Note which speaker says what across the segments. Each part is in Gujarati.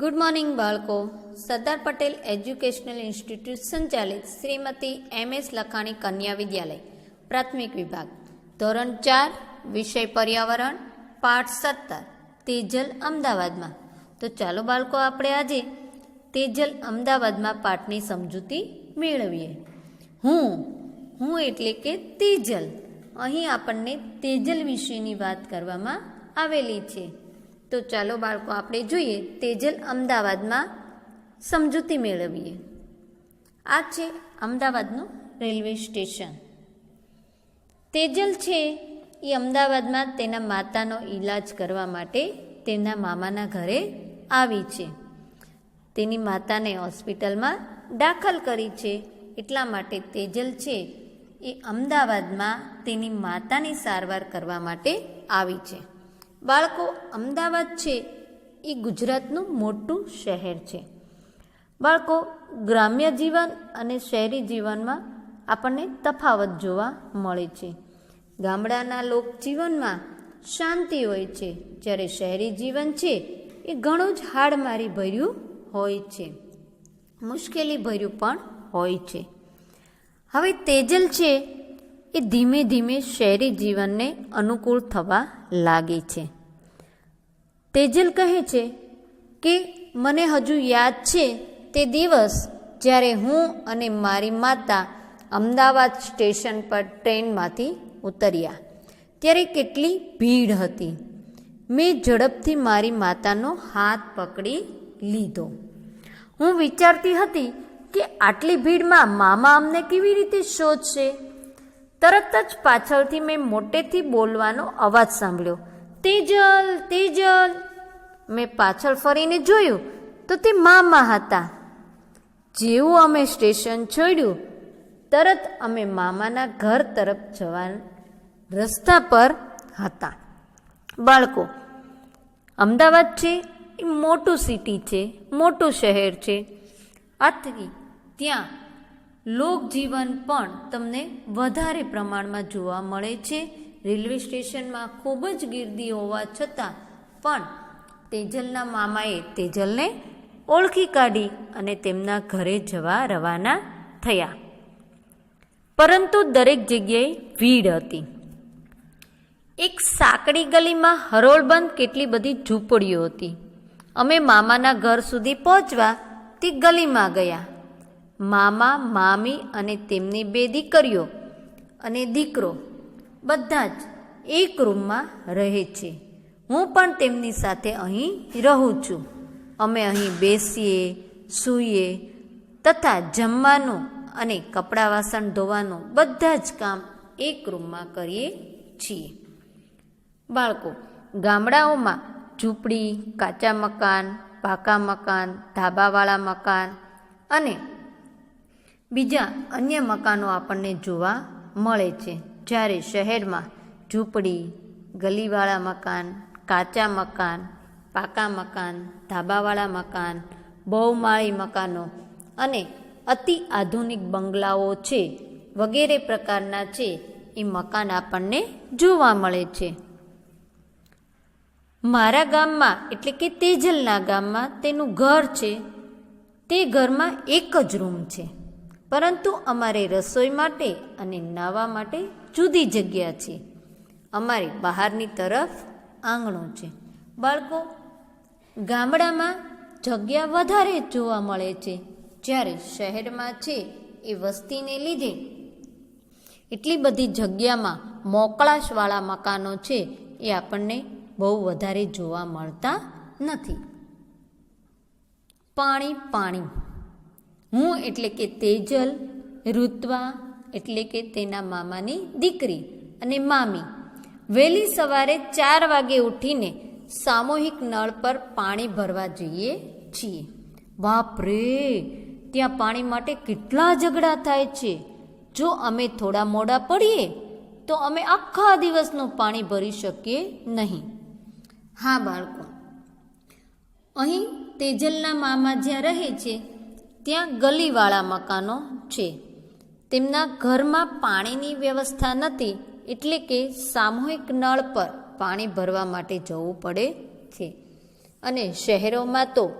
Speaker 1: ગુડ મોર્નિંગ બાળકો. સરદાર પટેલ એજ્યુકેશનલ ઇન્સ્ટિટ્યૂટ સંચાલિત શ્રીમતી એમ એસ લખાણી કન્યા વિદ્યાલય, પ્રાથમિક વિભાગ. ધોરણ ચાર, વિષય પર્યાવરણ, પાઠ સત્તર, તેજલ અમદાવાદમાં. તો ચાલો બાળકો, આપણે આજે તેજલ અમદાવાદમાં પાઠની સમજૂતી મેળવીએ. હું હું એટલે કે તેજલ. અહીં આપણને તેજલ વિશેની વાત કરવામાં આવેલી છે. તો ચાલો બાળકો, આપણે જોઈએ તેજલ અમદાવાદમાં સમજૂતી મેળવીએ. આ છે અમદાવાદનું રેલવે સ્ટેશન. તેજલ છે એ અમદાવાદમાં તેના માતાનો ઈલાજ કરવા માટે તેના મામાના ઘરે આવી છે. તેની માતાને હોસ્પિટલમાં દાખલ કરી છે. એટલા માટે તેજલ છે એ અમદાવાદમાં તેની માતાની સારવાર કરવા માટે આવી છે. બાળકો, અમદાવાદ છે એ ગુજરાતનું મોટું શહેર છે. બાળકો, ગ્રામ્ય જીવન અને શહેરી જીવનમાં આપણને તફાવત જોવા મળે છે. ગામડાના લોકજીવનમાં શાંતિ હોય છે. જ્યારે શહેરી જીવન છે એ ઘણું જ હાડમારી ભર્યું હોય છે. મુશ્કેલી ભર્યું પણ હોય છે. હવે તેજલ છે એ ધીમે ધીમે શહેરી જીવનને અનુકૂળ થવા લાગી છે. તેજલ કહે છે કે, મને હજુ યાદ છે તે દિવસ જ્યારે હું અને મારી માતા અમદાવાદ સ્ટેશન પર ટ્રેનમાંથી ઉતર્યા. ત્યારે કેટલી ભીડ હતી. મેં ઝડપથી મારી માતાનો હાથ પકડી લીધો. હું વિચારતી હતી કે આટલી ભીડમાં મામા અમને કેવી રીતે શોધશે? તરત જ પાછળથી મેં મોટેથી બોલવાનો અવાજ સાંભળ્યો. તેજલ તેજલ મેં પાછળ ફરીને જોયું તો તે મામા હતા. જેવું અમે સ્ટેશન છોડ્યું, તરત અમે મામાના ઘર તરફ જવા રસ્તા પર હતા. બાળકો, અમદાવાદ છે, એ મોટું સિટી છે, મોટું શહેર છે. આથી ત્યાં લોકજીવન પણ તમને વધારે પ્રમાણમાં જોવા મળે છે. રેલવે સ્ટેશનમાં ખૂબ જ ગીર્દી હોવા છતાં પણ તેજલના મામાએ તેજલને ઓળખી કાઢી અને તેમના ઘરે જવા રવાના થયા. પરંતુ દરેક જગ્યાએ ભીડ હતી. એક સાંકડી ગલીમાં હરોળબંધ કેટલી બધી ઝૂંપડીઓ હતી. અમે મામાના ઘર સુધી પહોંચવા તે ગલીમાં ગયા. મામા, મામી અને તેમની બે દીકરીઓ અને દીકરો બધા જ એક રૂમમાં રહે છે. હું પણ તેમની સાથે અહીં રહું છું. અમે અહીં બેસીએ, સૂઈએ તથા જમવાનું અને કપડાં વાસણ ધોવાનું બધા જ કામ એક રૂમમાં કરીએ છીએ. બાળકો, ગામડાઓમાં ઝૂંપડી, કાચા મકાન, પાકા મકાન, ધાબાવાળા મકાન અને બીજા અન્ય મકાનો આપણને જોવા મળે છે. જ્યારે શહેરમાં ઝૂંપડી, ગલીવાળા મકાન, કાચા મકાન, પાકા મકાન, ધાબાવાળા મકાન, બહુમાળી મકાનો અને અતિ આધુનિક બંગલાઓ છે વગેરે પ્રકારના છે એ મકાન આપણને જોવા મળે છે. મારા ગામમાં એટલે કે તેજલના ગામમાં તેનું ઘર છે. તે ઘરમાં એક જ રૂમ છે. પરંતુ અમારે રસોઈ માટે અને નાવા માટે જુદી જગ્યા છે. અમારી બહારની તરફ આંગણું છે. બાળકો, ગામડામાં જગ્યા વધારે જોવા મળે છે. જ્યારે શહેરમાં છે એ વસ્તીને લીધે. એટલી બધી જગ્યામાં મોકળાશવાળા મકાનો છે એ આપણને બહુ વધારે જોવા મળતા નથી. પાણી પાણી. હું એટલે કે તેજલ, ઋત્વા, એટલે કે તેના મામાની દીકરી અને મામી. વહેલી સવારે ચાર વાગે ઉઠીને સામૂહિક નળ પર પાણી ભરવા જઈએ છીએ. બાપ રે! ત્યાં પાણી માટે કેટલા ઝઘડા થાય છે? જો અમે થોડા મોડા પડીએ, તો અમે આખા દિવસનું પાણી ભરી શકીએ નહીં. હા, બાળકો. અહીં તેજલના મામા જ્યાં રહે છે ત્યાં ગલીવાળા મકાનો છે. તેમના ઘરમાં પાણીની વ્યવસ્થા નથી એટલે કે સામૂહિક નળ પર પાણી ભરવા માટે જવું પડે છે. અને શહેરોમાં તો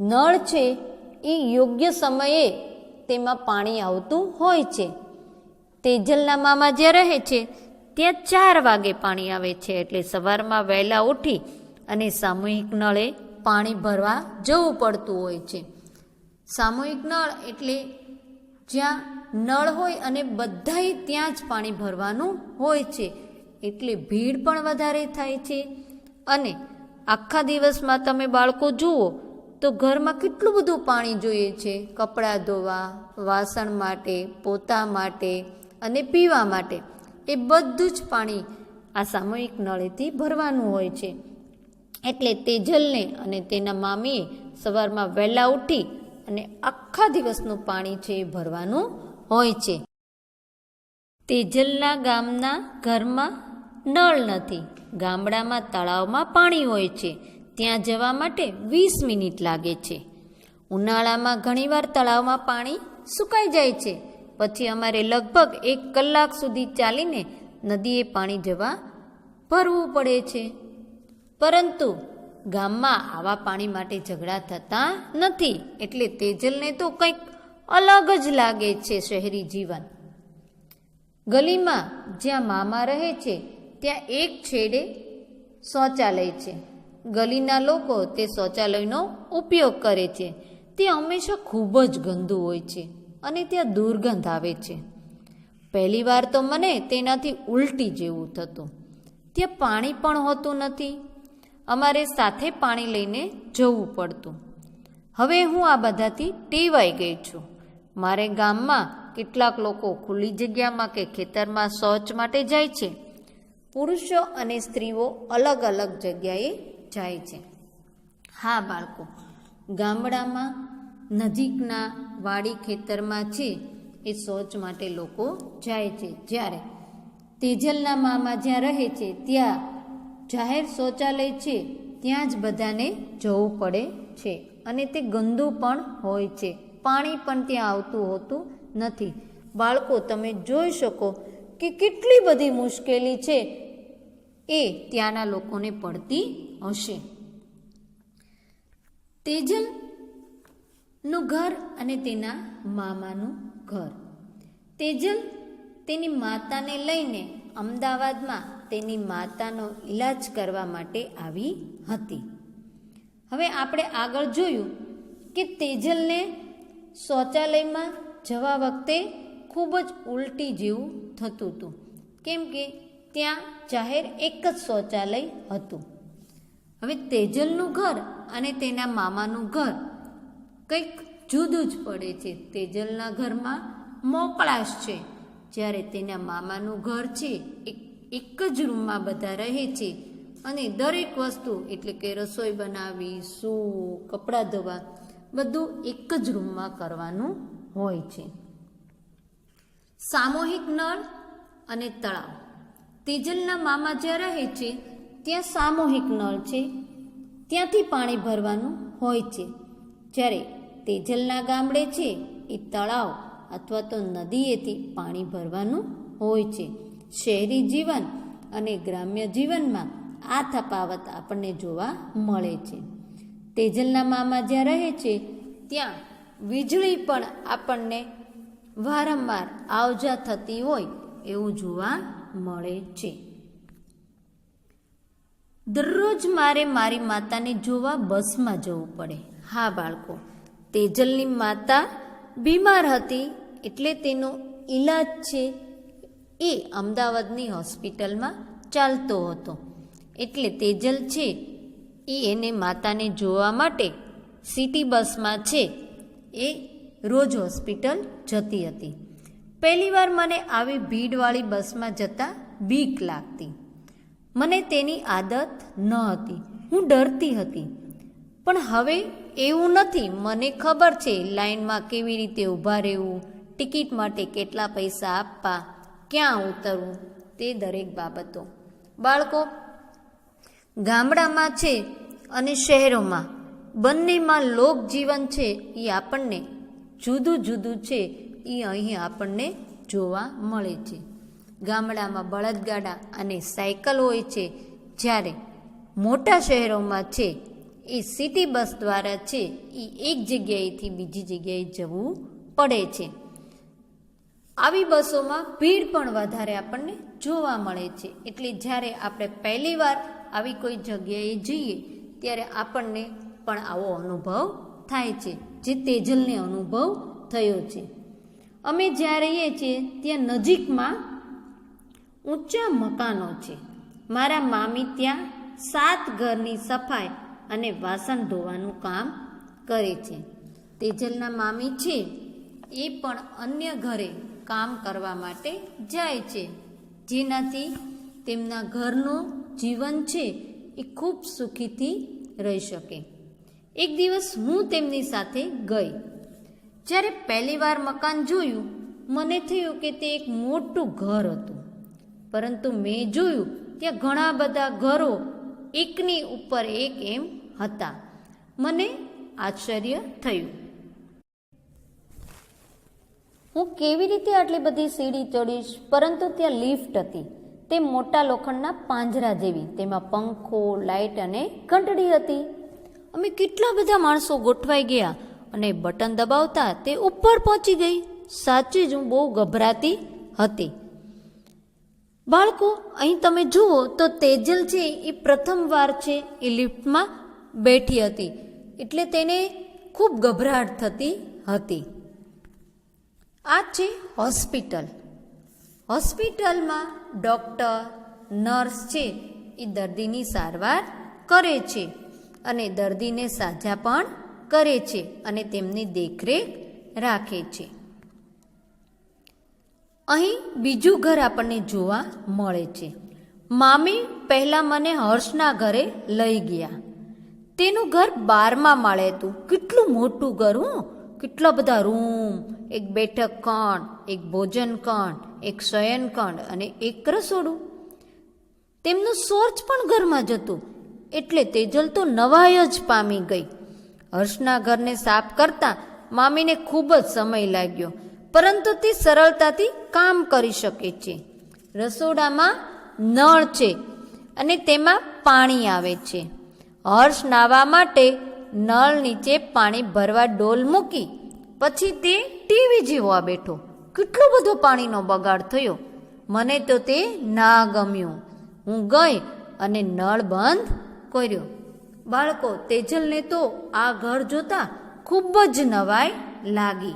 Speaker 1: નળ છે એ યોગ્ય સમયે તેમાં પાણી આવતું હોય છે. તેજલના મામા જ્યાં રહે છે, ત્યાં ચાર વાગે પાણી આવે છે એટલે સવારમાં વહેલા ઉઠી અને સામૂહિક નળે પાણી ભરવા જવું પડતું હોય છે. સામૂહિક નળ એટલે જ્યાં નળ હોય અને બધાય ત્યાં જ પાણી ભરવાનું હોય છે. એટલે ભીડ પણ વધારે થાય છે. અને આખા દિવસમાં તમે બાળકો જુઓ તો ઘરમાં કેટલું બધું પાણી જોઈએ છે. કપડાં ધોવા, વાસણ માટે, પોતા માટે અને પીવા માટે. એ બધું જ પાણી આ સામૂહિક નળેથી ભરવાનું હોય છે. એટલે તેજલને અને તેના મામીએ સવારમાં વહેલા ઉઠી અને આખા દિવસનું પાણી છે એ ભરવાનું હોય છે. તેજલના ગામના ઘરમાં નળ નથી. ગામડામાં તળાવમાં પાણી હોય છે. ત્યાં જવા માટે વીસ મિનિટ લાગે છે. ઉનાળામાં ઘણીવાર તળાવમાં પાણી સુકાઈ જાય છે. પછી અમારે લગભગ એક કલાક સુધી ચાલીને નદીએ પાણી જવા ભરવું પડે છે. પરંતુ ગામમાં આવા પાણી માટે ઝઘડા થતા નથી. એટલે તેજલને તો કંઈક અલગ જ લાગે છે શહેરી જીવન. ગલીમાં જ્યાં મામા રહે છે, ત્યાં એક છેડે શૌચાલય છે. ગલીના લોકો તે શૌચાલયનો ઉપયોગ કરે છે. તે હંમેશા ખૂબ જ ગંદુ હોય છે અને ત્યાં દુર્ગંધ આવે છે. પહેલી વાર તો મને તેનાથી ઉલટી જેવું થતું. ત્યાં પાણી પણ હોતું નથી. અમારે સાથે પાણી લઈને જવું પડતું. હવે હું આ બધાથી ટેવાઈ ગઈ છું. મારે ગામમાં કેટલાક લોકો ખુલ્લી જગ્યામાં કે ખેતરમાં શૌચ માટે જાય છે. પુરુષો અને સ્ત્રીઓ અલગ અલગ જગ્યાએ જાય છે. હા, બાળકો, ગામડામાં નજીકના વાડી ખેતરમાં છે એ શૌચ માટે લોકો જાય છે. જ્યારે તેજલના મામા જ્યાં રહે છે, ત્યાં જાહેર શૌચાલય છે, ત્યાં જ બધાને જવું પડે છે અને તે ગંદુ પણ હોય છે. પાણી પણ ત્યાં આવતું હોતું નથી. બાળકો, તમે જોઈ શકો કે કેટલી બધી મુશ્કેલી છે એ ત્યાંના લોકોને પડતી હશે. તેજલનું ઘર અને તેના મામાનું ઘર. તેજલ તેની માતાને લઈને અમદાવાદમાં તેની માતાનો ઈલાજ કરવા માટે આવી હતી. હવે આપણે આગળ જોયું કે તેજલને શૌચાલયમાં જવા વખતે ખૂબ જ ઉલટી જેવું થતું હતું. કેમ કે ત્યાં જાહેર એક જ શૌચાલય હતું. હવે તેજલનું ઘર અને તેના મામાનું ઘર કંઈક જુદું જ પડે છે. તેજલના ઘરમાં મોકળાશ છે. જ્યારે તેના મામાનું ઘર છે, એક એક જ રૂમમાં બધા રહે છે. અને દરેક વસ્તુ, એટલે કે રસોઈ બનાવવી સૂવું, કપડાં ધોવા, બધું એક જ રૂમમાં કરવાનું હોય છે. સામૂહિક નળ અને તળાવ. તેજલના મામા જ્યાં રહે છે, ત્યાં સામૂહિક નળ છે. ત્યાંથી પાણી ભરવાનું હોય છે. જ્યારે તેજલના ગામડે છે, એ તળાવ અથવા તો નદીએથી પાણી ભરવાનું હોય છે. શહેરી જીવન અને ગ્રામ્ય જીવનમાં આ તફાવત આપણને જોવા મળે છે. તેજલના મામા જ્યાં રહે છે, ત્યાં વીજળી પણ આપણને વારંવાર આવજા થતી હોય એવું જોવા મળે છે. દરરોજ મારે મારી માતાને જોવા બસમાં જવું પડે. હા, બાળકો, તેજલની માતા બીમાર હતી એટલે તેનો ઈલાજ છે એ અમદાવાદની હોસ્પિટલમાં ચાલતો હતો. એટલે તેજલ છે, એ એને માતાને જોવા માટે સિટી બસમાં છે, એ રોજ હોસ્પિટલ જતી હતી. પહેલીવાર મને આવી ભીડવાળી બસમાં જતાં બીક લાગતી. મને તેની આદત ન હતી. હું ડરતી હતી. પણ હવે એવું નથી. મને ખબર છે લાઇનમાં કેવી રીતે ઊભા રહેવું, ટિકિટ માટે કેટલા પૈસા આપવા ક્યાં ઉતરવું તે દરેક બાબતો. બાળકો, ગામડામાં છે અને શહેરોમાં બંનેમાં લોકજીવન છે એ આપણને જુદું જુદું છે એ અહીં આપણને જોવા મળે છે. ગામડામાં બળદગાડા અને સાયકલ હોય છે જ્યારે મોટા શહેરોમાં છે એ સિટી બસ દ્વારા છે એ એક જગ્યાએથી બીજી જગ્યાએ જવું પડે છે. આવી બસોમાં ભીડ પણ વધારે આપણને જોવા મળે છે. એટલે જ્યારે આપણે પહેલીવાર આવી કોઈ જગ્યાએ જઈએ, ત્યારે આપણને પણ આવો અનુભવ થાય છે, જે તેજલને અનુભવ થયો છે. અમે જ્યાં રહીએ છીએ, ત્યાં નજીકમાં ઊંચા મકાનો છે. મારા મામી ત્યાં સાત ઘરની સફાઈ અને વાસણ ધોવાનું કામ કરે છે. તેજલના મામી છે, એ પણ અન્ય ઘરે કામ કરવા માટે જાય છે. જેનાથી તેમના ઘરનું જીવન છે એ ખૂબ સુખીથી રહી શકે. એક દિવસ હું તેમની સાથે ગઈ. જ્યારે પહેલીવાર મકાન જોયું, મને થયું કે તે એક મોટું ઘર હતું. પરંતુ મેં જોયું, ત્યાં ઘણા બધા ઘરો એકની ઉપર એક એમ હતા. મને આશ્ચર્ય થયું. હું કેવી રીતે આટલી બધી સીડી ચડીશ? પરંતુ ત્યાં લિફ્ટ હતી. તે મોટા લોખંડના પાંજરા જેવી. તેમાં પંખો, લાઇટ અને ઘંટડી હતી. અમે કેટલા બધા માણસો ગોઠવાઈ ગયા અને બટન દબાવતા તે ઉપર પહોંચી ગઈ. સાચી જ હું બહુ ગભરાતી હતી. બાળકો, અહીં તમે જુઓ તો તેજલ છે એ પ્રથમવાર છે એ લિફ્ટમાં બેઠી હતી. એટલે તેને ખૂબ ગભરાટ થતી હતી. આ છે હોસ્પિટલ. હોસ્પિટલમાં ડૉક્ટર, નર્સ છે એ દર્દીની સારવાર કરે છે અને દર્દીને સાજા પણ કરે છે અને તેમની દેખરેખ રાખે છે. અહીં બીજું ઘર આપણને જોવા મળે છે. મામી પહેલાં મને હર્ષના ઘરે લઈ ગયા. તેનું ઘર બારમા માળે હતું. કેટલું મોટું ઘર, હું. કેટલા બધા રૂમ, એક બેઠક કણ એક ભોજન કણ એક શયન કણ અને એક રસોડું. તેમનું સોર્ચ પણ ઘરમાં જ હતું, એટલે તેજલ તો નવાય જ પામી ગઈ. હર્ષના ઘરને સાફ કરતા મામીને ખૂબ જ સમય લાગ્યો, પરંતુ તે સરળતાથી કામ કરી શકે છે. રસોડામાં નળ છે અને તેમાં પાણી આવે છે. હર્ષ નાહવા માટે નળ નીચે પાણી ભરવા ડોલ મૂકી, પછી તે ટીવી જેવા બેઠો. કેટલો બધો પાણીનો બગાડ થયો. મને તો તે ના ગમ્યું. હું ગઈ અને નળ બંધ કર્યો. બાળકો, તેજલને તો આ ઘર જોતા ખૂબ જ નવાઈ લાગી.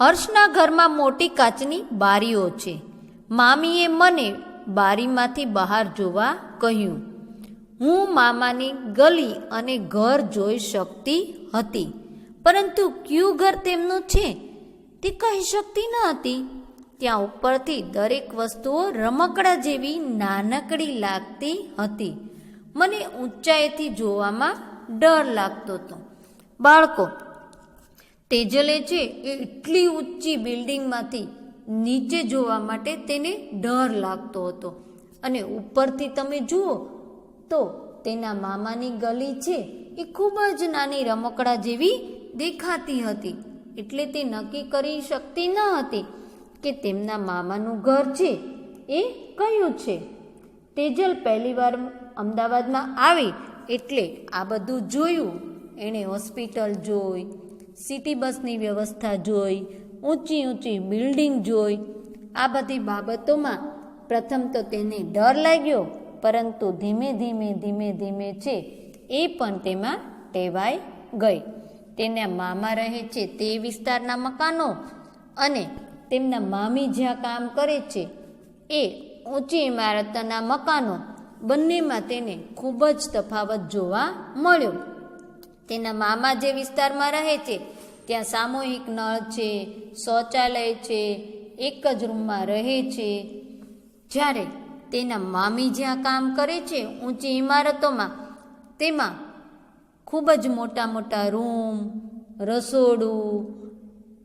Speaker 1: હર્ષના ઘરમાં મોટી કાચની બારીઓ છે. મામીએ મને બારીમાંથી બહાર જોવા કહ્યું હું મામાની ગલી અને ઘર જોઈ શકતી હતી. પરંતુ ક્યુ ઘર તેમનું છે તે કહી શકતી ન હતી. ત્યાં ઉપરથી દરેક વસ્તુઓ રમકડા જેવી નાનકડી લાગતી હતી. મને ઊંચાઈથી જોવામાં ડર લાગતો હતો. બાળકો તેજલે છે એટલી ઊંચી બિલ્ડિંગમાંથી નીચે જોવા માટે તેને ડર લાગતો હતો. અને ઉપરથી તમે જુઓ તો તેના મામાની ગલી છે એ ખૂબ જ નાની રમકડા જેવી દેખાતી હતી. એટલે તે નક્કી કરી શકતી ન હતી કે તેમના મામાનું ઘર છે એ કયું છે. તેજલ પહેલીવાર અમદાવાદમાં આવી એટલે આ બધું જોયું. એણે હોસ્પિટલ જોઈ, સિટી બસની વ્યવસ્થા જોઈ, ઊંચી ઊંચી બિલ્ડિંગ જોઈ. આ બધી બાબતોમાં પ્રથમ તો તેને ડર લાગ્યો પરંતુ ધીમે ધીમે ધીમે ધીમે છે એ પણ તેમાં ટેવાઈ ગઈ. તેના મામા રહે છે તે વિસ્તારના મકાનો અને તેમના મામી જ્યાં કામ કરે છે એ ઊંચી ઇમારતના મકાનો. બંનેમાં તેને ખૂબ જ તફાવત જોવા મળ્યો. તેના મામા જે વિસ્તારમાં રહે છે, ત્યાં સામૂહિક નળ છે, શૌચાલય છે, એક જ રૂમમાં રહે છે. જ્યારે તેના મામી જ્યાં કામ કરે છે, ઊંચી ઇમારતોમાં, તેમાં ખૂબ જ મોટા મોટા રૂમ, રસોડું,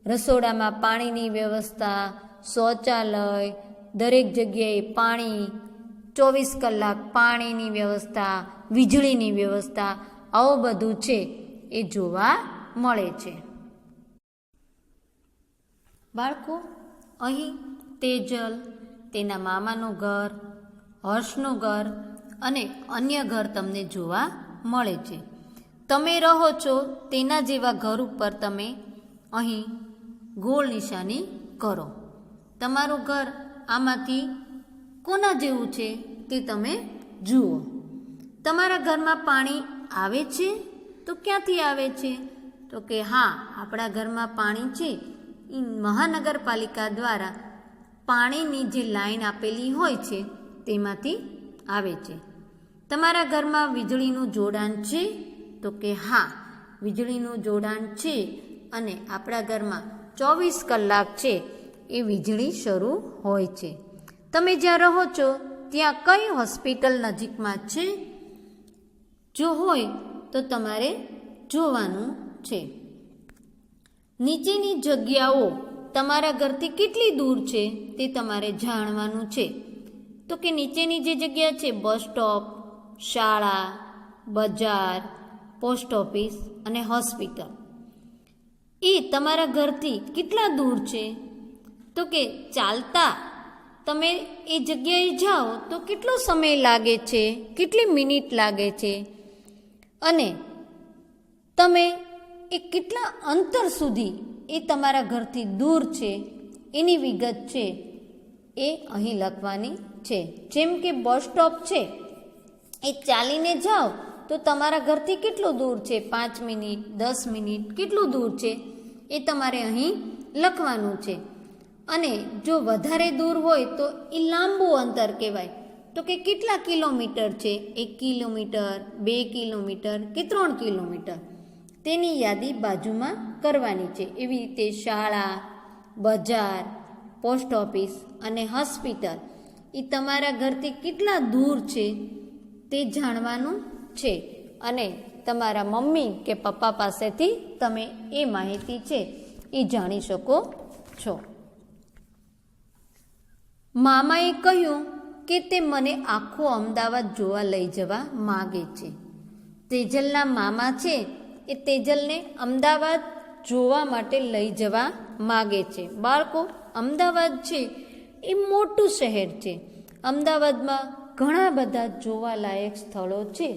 Speaker 1: રસોડામાં પાણીની વ્યવસ્થા, શૌચાલય, દરેક જગ્યાએ પાણી, ચોવીસ કલાક પાણીની વ્યવસ્થા, વીજળીની વ્યવસ્થા, આવું બધું છે, એ જોવા મળે છે. બાળકો, અહીં તેજલ તેના મામાનું ઘર હર્ષનું ઘર અને અન્ય ઘર તમને જોવા મળે છે. તમે રહો છો તેના જેવા ઘર ઉપર તમે અહીં ગોળ નિશાની કરો. તમારું ઘર આમાંથી કોના જેવું છે તે તમે જુઓ. તમારા ઘરમાં પાણી આવે છે? તો ક્યાંથી આવે છે? તો કે હા, આપણા ઘરમાં પાણી છે. મહાનગરપાલિકા દ્વારા પાણીની જે લાઈન આપેલી હોય છે તેમાંથી આવે છે. તમારા ઘરમાં વીજળીનું જોડાણ છે? તો કે હા, વીજળીનું જોડાણ છે અને આપણા ઘરમાં ચોવીસ કલાક છે એ વીજળી શરૂ હોય છે. તમે જ્યાં રહો છો, ત્યાં કઈ હોસ્પિટલ નજીકમાં છે? જો હોય, તો તમારે જોવાનું છે. નીચેની જગ્યાઓ તમારા ઘરથી કેટલી દૂર છે તે તમારે જાણવાનું છે. તો કે નીચેની જે જગ્યા છે, બસ સ્ટોપ, શાળા, બજાર, પોસ્ટ ઓફિસ અને હોસ્પિટલ. એ તમારા ઘરથી કેટલા દૂર છે? તો કે ચાલતા તમે એ જગ્યાએ જાઓ તો કેટલો સમય લાગે છે? કેટલી મિનિટ લાગે છે? અને તમે એ કેટલા અંતર સુધી એ તમારા ઘરથી દૂર છે? એની વિગત છે એ અહીં લખવાની છે. જેમ કે બસ સ્ટોપ છે. એ ચાલીને જાઓ તો તમારા ઘરથી કેટલું દૂર છે? પાંચ મિનિટ, દસ મિનિટ, કેટલું દૂર છે? એ તમારે અહીં લખવાનું છે. અને જો વધારે દૂર હોય તો એ લાંબુ અંતર કહેવાય. તો કે કેટલા કિલોમીટર છે? એક કિલોમીટર, બે કિલોમીટર કે ત્રણ કિલોમીટર? તેની યાદી બાજુમાં કરવાની છે. એવી રીતે શાળા, બજાર, પોસ્ટ ઓફિસ અને હોસ્પિટલ. એ તમારા ઘરથી કેટલા દૂર છે તે જાણવાનું છે. અને તમારા મમ્મી કે પપ્પા પાસેથી તમે એ માહિતી છે, એ જાણી શકો છો. મામાએ કહ્યું કે તે મને આખું અમદાવાદ જોવા લઈ જવા માગે છે. તેજલના મામા છે એ તેજલને અમદાવાદ જોવા માટે લઈ જવા માગે છે. બાળકો, અમદાવાદ છે એ મોટું શહેર છે. અમદાવાદમાં ઘણા બધા જોવાલાયક સ્થળો છે.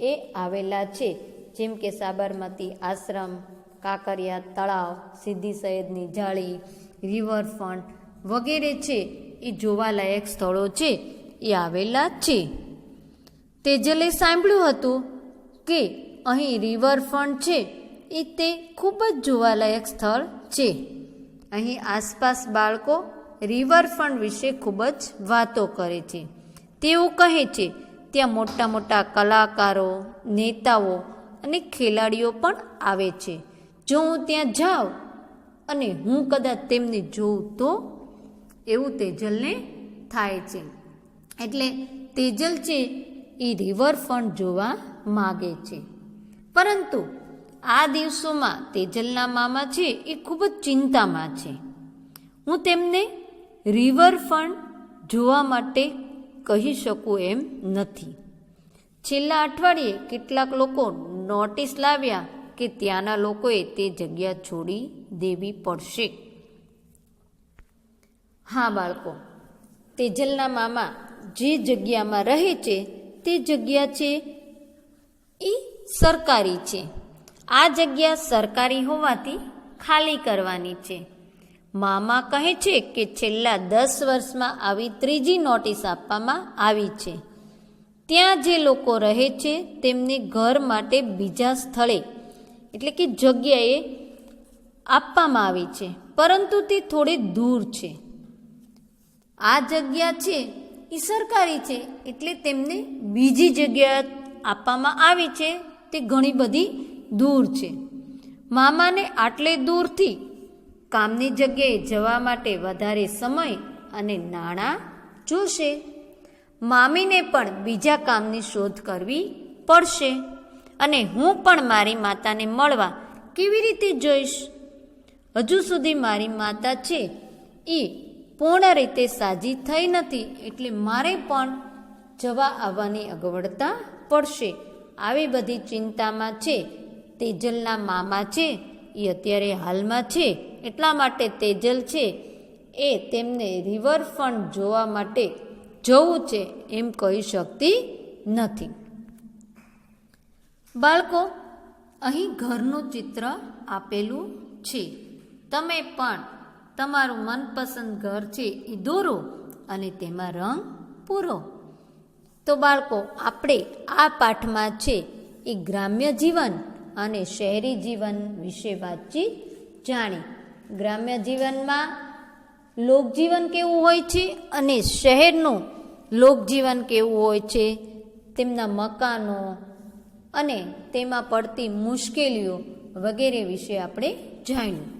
Speaker 1: એ આવેલા છે. જેમ કે સાબરમતી આશ્રમ, કાંકરિયા તળાવ, સિદ્ધિ સૈયદની જાળી, રિવરફ્રન્ટ વગેરે છે. એ જોવાલાયક સ્થળો છે. એ આવેલા છે. તેજલે સાંભળ્યું હતું કે અહીં રિવરફ્રન્ટ છે, એ તે ખૂબ જ જોવાલાયક સ્થળ છે. અહીં આસપાસ બાળકો રિવરફ્રન્ટ વિશે ખૂબ જ વાતો કરે છે. તેઓ કહે છે, ત્યાં મોટા મોટા કલાકારો, નેતાઓ અને ખેલાડીઓ પણ આવે છે. જો હું ત્યાં જાઉં અને હું કદાચ તેમને જોઉં તો એવું તેજલને થાય છે. એટલે તેજલ છે એ રિવરફ્રન્ટ જોવા માગે છે. પરંતુ આ દિવસોમાં તેજલના મામા છે એ ખૂબ જ ચિંતામાં છે. હું તેમને રિવરફ્રન્ટ જોવા માટે કહી શકું એમ નથી. છેલ્લા અઠવાડિયે કેટલાક લોકો નોટિસ લાવ્યા કે ત્યાંના લોકોએ તે જગ્યા છોડી દેવી પડશે. હા, બાળકો તેજલના મામા જે જગ્યામાં રહે છે, તે જગ્યા છે એ સરકારી છે. આ જગ્યા સરકારી હોવાથી ખાલી કરવાની છે. મામા કહે છે કે છેલ્લા દસ વર્ષમાં આવી ત્રીજી નોટિસ આપવામાં આવી છે. ત્યાં જે લોકો રહે છે તેમને ઘર માટે બીજા સ્થળે, એટલે કે જગ્યાએ આપવામાં આવી છે, પરંતુ તે થોડે દૂર છે. આ જગ્યા છે એ સરકારી છે, એટલે તેમને બીજી જગ્યા આપવામાં આવી છે, તે ઘણી બધી દૂર છે. મામાને આટલે દૂરથી કામની જગ્યાએ જવા માટે વધારે સમય અને નાણાં જોશે. મામીને પણ બીજા કામની શોધ કરવી પડશે અને હું પણ મારી માતાને મળવા કેવી રીતે જઈશ? હજુ સુધી મારી માતા છે એ પૂર્ણ રીતે સાજી થઈ નથી એટલે મારે પણ જવા આવવાની અગવડતા પડશે. આવી બધી ચિંતામાં છે, તેજલના મામા છે, એ અત્યારે હાલમાં છે. એટલા માટે તેજલ છે, એ તેમને રિવરફ્રન્ટ જોવા માટે જવું છે એમ કહી શકતી નથી. બાળકો, અહીં ઘરનું ચિત્ર આપેલું છે. તમે પણ તમારું મનપસંદ ઘર છે એ દોરો અને તેમાં રંગ પૂરો. તો બાળકો, આપણે આ પાઠમાં છે એ ગ્રામ્ય જીવન અને શહેરી જીવન વિશે વાતચીત જાણી. ગ્રામ્ય જીવનમાં લોકજીવન કેવું હોય છે અને શહેરનું લોકજીવન કેવું હોય છે, તેમના મકાનો અને તેમાં પડતી મુશ્કેલીઓ વગેરે વિશે આપણે જાણ્યું.